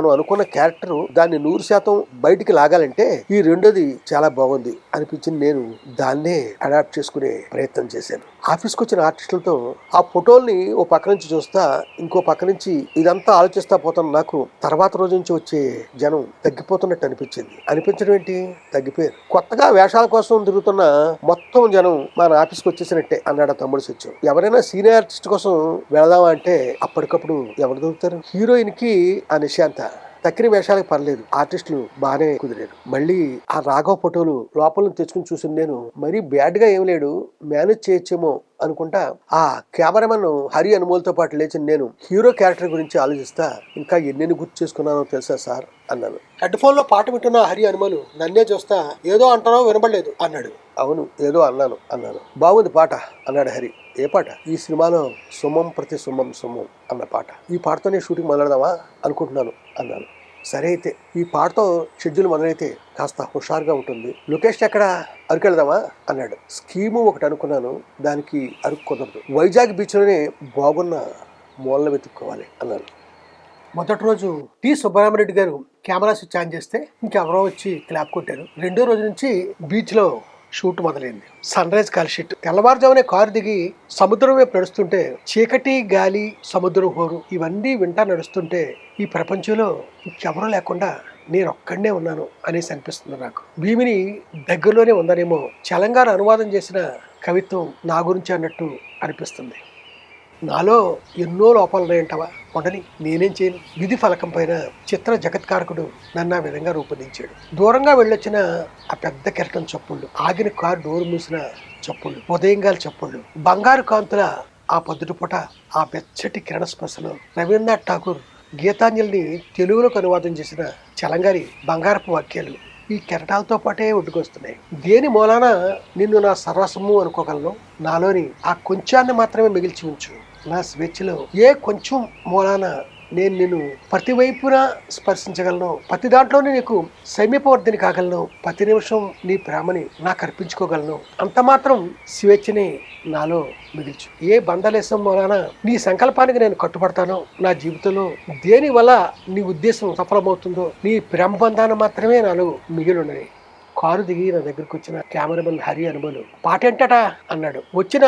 మనం అనుకున్న క్యారెక్టర్ దాన్ని నూరు శాతం బయటికి లాగాలంటే ఈ రెండోది చాలా బాగుంది. అనిపించింది నేను దాన్నే అడాప్ట్ చేసుకునే ప్రయత్నం చేశాను. ఆఫీస్కి వచ్చిన ఆర్టిస్టులతో ఆ ఫోటోల్ని ఓ పక్క నుంచి చూస్తా ఇంకో పక్క నుంచి ఇదంతా ఆలోచిస్తా పోతాను నాకు తర్వాత రోజు నుంచి వచ్చే జనం తగ్గిపోతున్నట్టు అనిపించింది. అనిపించడం ఏంటి? తగ్గిపోయారు. కొత్తగా వేషాల కోసం తిరుగుతున్న మొత్తం జనం మన ఆఫీస్కి వచ్చేసినట్టే అన్నాడు తమ్ముడు సత్యం. ఎవరైనా సీనియర్ ఆర్టిస్ట్ కోసం వెళదామా అంటే అప్పటికప్పుడు ఎవరు దొరుకుతారు? హీరోయిన్కి ఆ నిశాంత తక్కిన వేషాలకు పర్లేదు. ఆర్టిస్టులు బాగానే కుదిరారు. మళ్ళీ ఆ రాఘవ ఫోటోలు లోపల తెచ్చుకుని చూసిన నేను. మరీ బ్యాడ్గా ఏం లేడు. మేనేజ్ చేయొచ్చేమో అనుకుంటా ఆ కెమెరామెన్ హరి అనుమోల్తో పాటు లేచిన నేను. హీరో క్యారెక్టర్ గురించి ఆలోచిస్తా. ఇంకా ఎన్నెన్ని గుర్తు చేసుకున్నానో తెలుసా సార్? అన్నాను. హెడ్ ఫోన్లో పాట వింటున్న హరి అనుమలు నన్నే చూస్తా. ఏదో అంటానో వినబడలేదు అన్నాడు. అవును ఏదో అన్నాను అన్నాను. బాగుంది పాట అన్నాడు హరి. ఏ పాట? ఈ సినిమాలో సుమం ప్రతి సుమం సుమం అన్న పాట. ఈ పాటతోనే షూటింగ్ మొదలెడదామా అనుకుంటున్నాను అన్నాను. సరే అయితే ఈ పాటతో షెడ్యూల్ మొదలైతే కాస్త హుషారుగా ఉంటుంది. లొకేషన్ ఎక్కడ అరకు వెళ్దామా అన్నాడు. స్కీము ఒకటి అనుకున్నాను దానికి అరకు కుదరదు. వైజాగ్ బీచ్లోనే బాగున్న మూలలు వెతుక్కోవాలి అన్నాను. మొదటి రోజు టి సుబ్బరామరెడ్డి గారు కెమెరా స్విచ్ ఆన్ చేస్తే ఇంకెవరో వచ్చి క్లాప్ కొట్టారు. రెండో రోజు నుంచి బీచ్లో షూట్ మొదలైంది. Sunrise call sheet. తెల్లవారుజామునే కారు దిగి సముద్రం వైపు నడుస్తుంటే చీకటి గాలి సముద్రం హోరు ఇవన్నీ వింటా నడుస్తుంటే ఈ ప్రపంచంలో ఇంకెవరూ లేకుండా నేను ఒక్కడనే ఉన్నాను అనేసి అనిపిస్తుంది నాకు. భీమిని దగ్గరలోనే ఉందనేమో చలంగార అనువాదం చేసిన కవిత్వం నా గురించి అన్నట్టు అనిపిస్తుంది. నాలో ఎన్నో లోపాలు ఉన్నాయంటవా ఉండని నేనేం చేయను? విధి ఫలకం పైన చిత్ర జగత్కారకుడు నన్ను ఆ విధంగా రూపొందించాడు. దూరంగా వెళ్ళొచ్చిన ఆ పెద్ద కెరటం చప్పుళ్ళు ఆగిన కారు డోరు మూసిన చప్పుళ్ళు ఉదయంగాల చప్పుళ్ళు బంగారు కాంతుల ఆ పొద్దుటి పూట ఆ వెచ్చటి కిరణ స్పర్శలో రవీంద్రనాథ్ ఠాకూర్ గీతాంజలిని తెలుగులోకి అనువాదం చేసిన చలంగారి బంగారపు వాక్యాలు ఈ కెరటాలతో పాటే ఒడ్డుకొస్తున్నాయి. దేని మూలాన నిన్ను నా సర్వస్వము అనుకోగలను? నాలోని ఆ కొంచాన్ని మాత్రమే మిగిల్చి ఉంచు. నా స్వేచ్ఛలో ఏ కొంచెం మూలాన నేను నిన్ను ప్రతి వైపున స్పర్శించగలను ప్రతి దాంట్లోనే నీకు సమీపవర్ధిని కాగలను ప్రతి నిమిషం నీ ప్రేమని నాకు అర్పించుకోగలను. అంత మాత్రం స్వేచ్ఛని నాలో మిగిల్చు. ఏ బంధలేసం మూలాన నీ సంకల్పానికి నేను కట్టుబడతానో నా జీవితంలో దేని వల్ల నీ ఉద్దేశం సఫలమవుతుందో నీ ప్రేమ బంధాన్ని మాత్రమే నాలో మిగిలి ఉన్నది కారు దిగి నా దగ్గరికి వచ్చిన కెమెరామెన్ హరి అనుమలు పాట ఏంటట అన్నాడు. వచ్చిన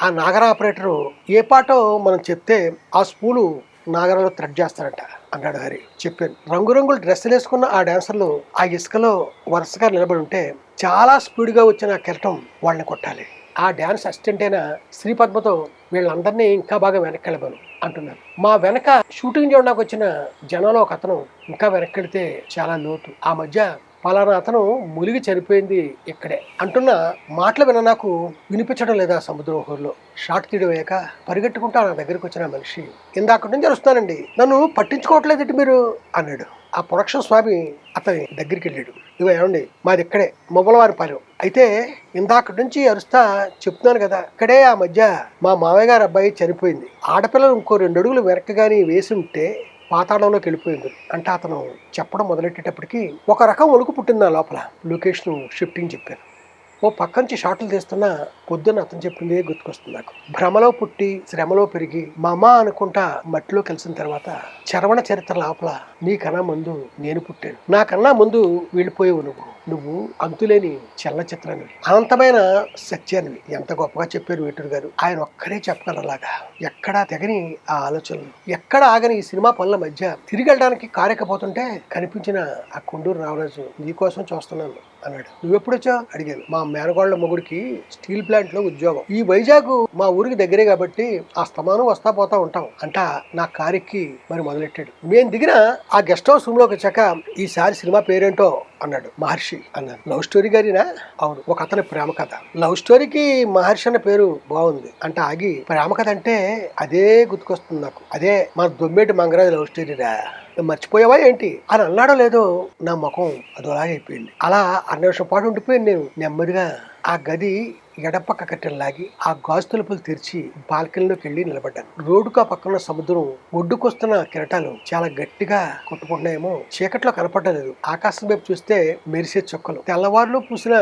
ఆ నాగర ఆపరేటరు ఏ పాటో మనం చెప్తే ఆ స్పూలు నాగరాలో థ్రెడ్ చేస్తారట అన్నాడు హరి. చెప్పాను. రంగురంగుల డ్రెస్సులు వేసుకున్న ఆ డాన్సర్లు ఆ ఇసుకలో వరుసగా నిలబడి ఉంటే చాలా స్పీడ్గా వచ్చిన ఆ కెరటం వాళ్ళని కొట్టాలి. ఆ డ్యాన్స్ అసిస్టెంట్ అయిన శ్రీపద్మతో వీళ్ళందరినీ ఇంకా బాగా వెనక్కి అంటున్నారు మా వెనక షూటింగ్ చేయడానికి వచ్చిన జనంలో ఒక అతను ఇంకా వెనక్కి చాలా లోతు. ఆ మధ్య పలానా అతను మునిగి చనిపోయింది ఇక్కడే. అంటున్న మాటలు విన నాకు వినిపించడం లేదా సముద్రం హోర్లో షార్ట్ తీయడం పరిగెట్టుకుంటా నా దగ్గరికి వచ్చిన మనిషి ఇందాక నుంచి వస్తానండి నన్ను పట్టించుకోవట్లేదండి మీరు? అన్నాడు. ఆ ప్రొడక్షన్ స్వామి అతని దగ్గరికి వెళ్ళాడు. ఇవి ఏమండి మాది ఇక్కడే మొబలవారిపాలెం. అయితే ఇందాక నుంచి అరుస్తా చెప్తున్నాను కదా ఇక్కడే ఆ మధ్య మా మామయ్య గారు అబ్బాయి చనిపోయింది. ఆడపిల్లలు ఇంకో రెండు అడుగులు వెనక కానీ వేసి ఉంటే పాతాళంలోకి వెళ్ళిపోయింది. అంటే అతను చెప్పడం మొదలెట్టేటప్పటికి ఒక రకం ఒలుకు పుట్టింది నా లోపల. లొకేషన్ షిఫ్టింగ్ చెప్పాను. ఓ పక్క నుంచి షాట్లు తీస్తున్నా పొద్దున్న అతను చెప్పిందే గుర్తుకొస్తుంది నాకు. భ్రమలో పుట్టి శ్రమలో పెరిగి మమ అనుకుంటా మట్టిలో కలిసిన తర్వాత చరవణ చరిత్ర లోపల నీకన్నా ముందు నేను పుట్టాను. నాకన్నా ముందు వెళ్ళిపోయేవు నువ్వు. నువ్వు అంతులేని చలనచిత్రానివి అనంతమైన సత్యానివి. ఎంత గొప్పగా చెప్పారు వేటూరు గారు. ఆయన ఒక్కరే చెప్పగలలాగా ఎక్కడా తెగని ఆ ఆలోచనలు. ఎక్కడ ఆగని ఈ సినిమా పనుల మధ్య తిరిగి వెళ్ళడానికి కారెక్కపోతుంటే కనిపించిన ఆ కొండూరు రామరాజు నీకోసం చూస్తున్నాను. అన్నాడు. నువ్వెప్పుడు వచ్చావు అడిగాను. మా మేనగోళ్ళ మొగుడికి స్టీల్ ప్లాంట్లో ఉద్యోగం. ఈ వైజాగ్ మా ఊరికి దగ్గరే కాబట్టి ఆ స్తమానం వస్తా పోతా ఉంటాం అంట నా కారెక్కి మరి మొదలెట్టాడు. నేను దిగిన ఆ గెస్ట్ హౌస్ రూమ్లోకి వచ్చాక ఈసారి సినిమా పేరేంటో అన్నాడు మహర్షి. అన్నాడు. లవ్ స్టోరీ గారినా? అవును. ఒక అతని ప్రేమ కథ. లవ్ స్టోరీకి మహర్షి అన్న పేరు బాగుంది. అంటే ఆగి ప్రేమ కథ అంటే అదే గుర్తుకొస్తుంది నాకు. అదే మన దొమ్మేటి మంగరాజు లవ్ స్టోరీరా మర్చిపోయావా ఏంటి? అని అన్నాడో లేదో నా ముఖం అదోలాగైపోయింది. అయిపోయింది అలా అన్న నిమిషం పాటు ఉండిపోయింది నేను. నెమ్మదిగా ఆ గది ఎడపక్క కట్టెలు లాగి ఆ గాజు తలుపులు తెరిచి బాల్కనీలోకి వెళ్ళి నిలబడ్డాను. రోడ్డుకు ఆ పక్కన సముద్రం ఒడ్డుకొస్తున్న కిరటాలు చాలా గట్టిగా కొట్టుకుంటున్నాయేమో చీకట్లో కనపడలేదు ఆకాశం వైపు చూస్తే మెరిసే చుక్కలు. తెల్లవారులో పూసిన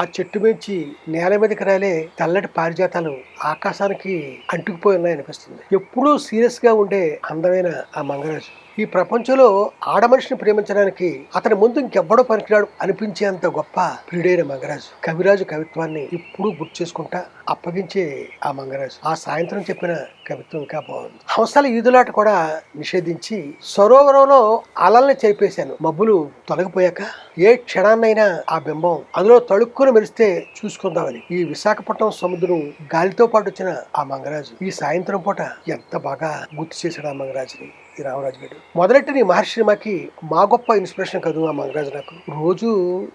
ఆ చెట్టు మించి నేల మీదకి రాలే తెల్లటి పారిజాతాలు ఆకాశానికి అంటుకుపోయి ఉన్నాయి అనిపిస్తుంది ఎప్పుడూ సీరియస్గా ఉండే అందమైన ఆ మంగరాజు. ఈ ప్రపంచంలో ఆడమనిషిని ప్రేమించడానికి అతని ముందు ఇంకెవ్వడో పనికిరాడు అనిపించేంత గొప్ప ప్రియుడైన మంగరాజు. కవిరాజు కవిత్వాన్ని ఇప్పుడు గుర్తు చేసుకుంటా అప్పగించే ఆ మంగరాజు. ఆ సాయంత్రం చెప్పిన కవిత్వం ఇంకా బాగుంది. హంసల ఈదులాట కూడా నిషేధించి సరోవరంలో అలల్ని చేపేశాను. మబ్బులు తొలగిపోయాక ఏ క్షణాన్నైనా ఆ బింబం అందులో తడుక్కుని మెరిస్తే చూసుకుందామని. ఈ విశాఖపట్నం సముద్రం గాలితో పాటు వచ్చిన ఆ మంగరాజు ఈ సాయంత్రం పూట ఎంత బాగా గుర్తు చేశాడు ఆ మంగరాజుని. ఈ రామరాజు గారు. మొదలెట్టిన ఈ మహర్షి సినిమాకి మా గొప్ప ఇన్స్పిరేషన్ కదూ ఆ మంగరాజు నాకు. రోజు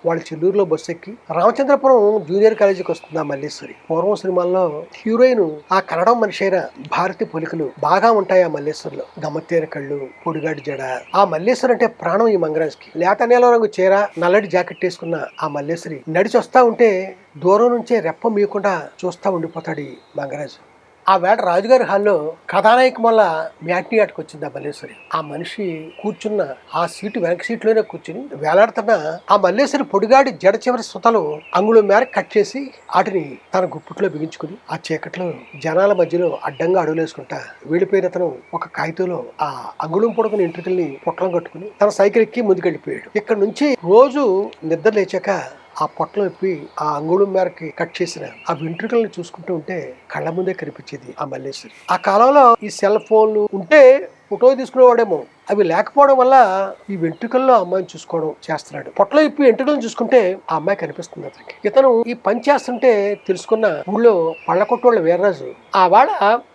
వాళ్ళ చెల్లూరులో బస్సు ఎక్కి రామచంద్రపురం జూనియర్ కాలేజీకి వస్తుంది ఆ మల్లేశ్వరి. పూర్వం సినిమాల్లో హీరోయిన్ ఆ కన్నడం మనిషి అయిన భారతి పొలికలు బాగా ఉంటాయి ఆ మల్లేశ్వరిలో. గమ్మత్తేర కళ్ళు పొడిగాడి జడ. ఆ మల్లేశ్వరి అంటే ప్రాణం ఈ మంగరాజుకి లేత నేల రంగు చీర నల్లటి జాకెట్ వేసుకున్న ఆ మల్లేశ్వరి నడిచి వస్తా ఉంటే దూరం నుంచే రెప్ప మీయకుండా చూస్తా ఉండిపోతాడు ఈ మంగరాజు ఆ వేట రాజుగారి హాల్లో కథానాయక వల్ల మ్యాట్నీ ఆటకు వచ్చింది ఆ మల్లేశ్వరి. ఆ మనిషి కూర్చున్న ఆ సీటు వెనక సీట్లోనే కూర్చుని వేలాడుతున్న ఆ మల్లేశ్వరి పొడిగాడి జడ చివరి సుతలు అంగుళం మేర కట్ చేసి వాటిని తన గుప్పుట్లో బిగించుకుని ఆ చీకట్లో జనాల మధ్యలో అడ్డంగా అడుగులేసుకుంటా వెళ్ళిపోయిన అతను ఒక కాగితంలో ఆ అంగుళం పొడుకుని ఇంటికల్ని పొట్లం కట్టుకుని తన సైకిల్ ఎక్కి ముందుకెళ్ళిపోయాడు. ఇక్కడ నుంచి రోజు నిద్ర లేచాక ఆ పొట్టలు ఇప్పి ఆ అంగుళం మేరకి కట్ చేసిన ఆ వెంట్రుకలను చూసుకుంటూ ఉంటే కళ్ళ ముందే కనిపించేది ఆ మల్లేశ్వరి. ఆ కాలంలో ఈ సెల్ ఫోన్లు ఉంటే ఫోటో తీసుకునేవాడేమో. అవి లేకపోవడం వల్ల ఈ వెంట్రుకల్లో అమ్మాయిని చూసుకోవడం చేస్తున్నాడు. పొట్టలో ఇప్పి వెంట్రుకలను చూసుకుంటే ఆ అమ్మాయి కనిపిస్తుంది అతనికి. ఇతను ఈ పని చేస్తుంటే తెలుసుకున్న ఊళ్ళో పళ్ళ కొట్టోళ్ళ వీర్రాజు. ఆ వాడ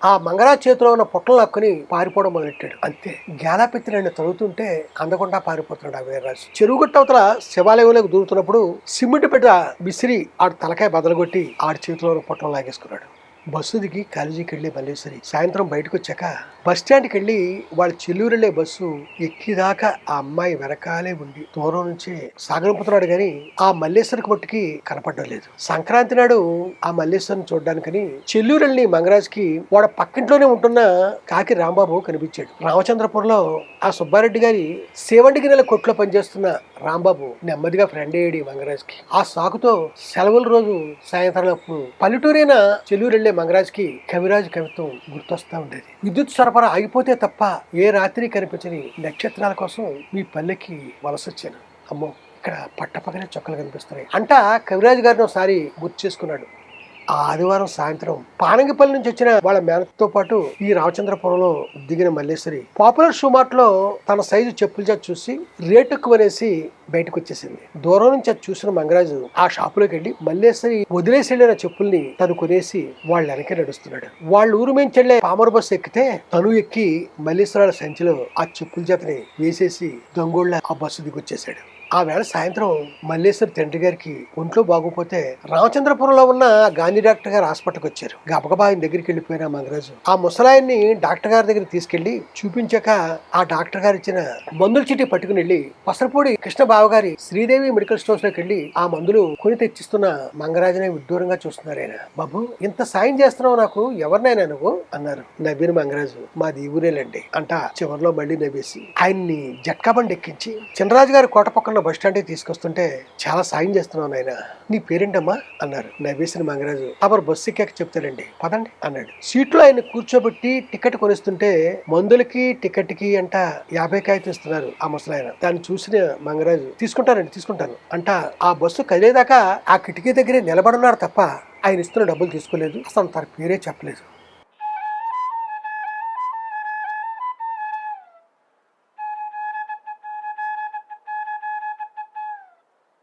ఆ మంగరాజ్ చేతిలో ఉన్న పొట్టలు లాక్కుని పారిపోవడం మొదలెట్టాడు. అంతే. గేలాపెత్తి రెండు తరుగుతుంటే అందకుండా పారిపోతున్నాడు ఆ వీర్రాజు. చెరువు గట్ట అవతల శివాలయంలోకి దూరుతున్నప్పుడు సిమెంట్ పెట్ట విసిరి ఆడు తలకాయ బదలగొట్టి ఆడి చేతిలో ఉన్న పొట్టలు లాగేసుకున్నాడు. బస్సు దిగి కాలేజీకి వెళ్ళి మల్లేశ్వరి సాయంత్రం బయటకు వచ్చాక బస్ స్టాండ్కి వెళ్ళి వాళ్ళ చెల్లూరు వెళ్ళే బస్సు ఎక్కిదాకా ఆ అమ్మాయి వెనకాలే ఉండి దూరం నుంచే సాగనంపుతున్నాడు కానీ ఆ మల్లేశ్వరికి మట్టుకి కనపడడం లేదు. సంక్రాంతి నాడు ఆ మల్లేశ్వరిని చూడడానికని చెల్లూరు వెళ్ళి మంగరాజ్కి వాడ పక్కింట్లోనే ఉంటున్న కాకి రాంబాబు కనిపించాడు. రామచంద్రపురంలో ఆ సుబ్బారెడ్డి గారి సేవంటి గిన్నెల కొట్లో పనిచేస్తున్న రాంబాబు నెమ్మదిగా ఫ్రెండ్ అయ్యాడు మంగరాజ్కి. ఆ సాకుతో సెలవుల రోజు సాయంత్రం పల్లెటూరైన చెల్లూరు మంగరాజ్కి కవిరాజు కవిత్వం గుర్తొస్తా ఉండేది. విద్యుత్ సరఫరా ఆగిపోతే తప్ప ఏ రాత్రి కనిపించని నక్షత్రాల కోసం మీ పల్లెకి వలసొచ్చాను అమ్మో ఇక్కడ పట్టపక్కనే చొక్కలు కనిపిస్తున్నాయి. అంట కవిరాజు గారిని ఒకసారి గుర్తు చేసుకున్నాడు. ఆ ఆదివారం సాయంత్రం పానంగిపల్లి నుంచి వచ్చిన వాళ్ళ మేనతో పాటు ఈ రామచంద్రపురంలో దిగిన మల్లేశ్వరి. పాపులర్ షూ మార్ట్లో తన సైజు చెప్పులు చేసి చూసి రేటు ఎక్కువ అనేసి బయటకు వచ్చేసింది. దూరం నుంచి అది చూసిన మంగరాజు ఆ షాపులోకి వెళ్ళి మల్లేశ్వరి వదిలేసి వెళ్ళిన చెప్పుల్ని తను కొనేసి వాళ్ళ వెనకే నడుస్తున్నాడు. వాళ్ళ ఊరు మేము వెళ్ళే పామర్ బస్సు ఎక్కితే తను ఎక్కి మల్లేశ్వరాల సంచిలో ఆ చెప్పుల చేతని వేసేసి దొంగోళ్ళ ఆ బస్సు దిగొచ్చేసాడు ఆ వేళ సాయంత్రం మల్లేశ్వర్ తండ్రి గారికి ఒంట్లో బాగోపోతే రామచంద్రపురంలో ఉన్న గాంధీ డాక్టర్ గారు హాస్పిటల్కి వచ్చారు. గబగబా ఆయన దగ్గరికి వెళ్ళిపోయిన మంగరాజు. ఆ ముసలాయన్ని డాక్టర్ గారి దగ్గర తీసుకెళ్ళి చూపించాక ఆ డాక్టర్ గారు ఇచ్చిన మందుల చీటీ పట్టుకుని వెళ్ళి పసరపూడి కృష్ణ బావ గారి శ్రీదేవి మెడికల్ స్టోర్స్లోకి వెళ్ళి ఆ మందులు కొని తెచ్చిస్తున్న మంగరాజునే విడ్డూరంగా చూస్తున్నారు ఆయన. బాబు ఇంత సాయం చేస్తున్నావు నాకు ఎవరినైనా నువ్వు? అన్నారు. నవ్విన మంగరాజు మాది ఊరేలండి అంట చివరిలో మళ్ళీ నవ్వేసి ఆయన్ని జట్కా బండి ఎక్కించి చినరాజు గారి కోట పక్కన బస్ స్టాండ్ తీసుకొస్తుంటే చాలా సాయం చేస్తున్నావు నాయన. నీ పేరేంటమ్మా? అన్నారు. నవ్వేసిన మంగరాజు. అప్పుడు బస్సు ఎక్కాక చెప్తాడండి. పదండి అన్నాడు. సీట్లో ఆయన కూర్చోబెట్టి టికెట్ కొనిస్తుంటే మందులకి టికెట్కి అంట యాభై కాగితం ఇస్తున్నారు ఆ ముసలాయన. దాన్ని చూసిన మంగరాజు తీసుకుంటారండి తీసుకుంటాను అంట. ఆ బస్సు కదిలేదాకా ఆ కిటికీ దగ్గరే నిలబడున్నారు తప్ప ఆయన ఇస్తున్న డబ్బులు తీసుకోలేదు. అసలు తన పేరే చెప్పలేదు.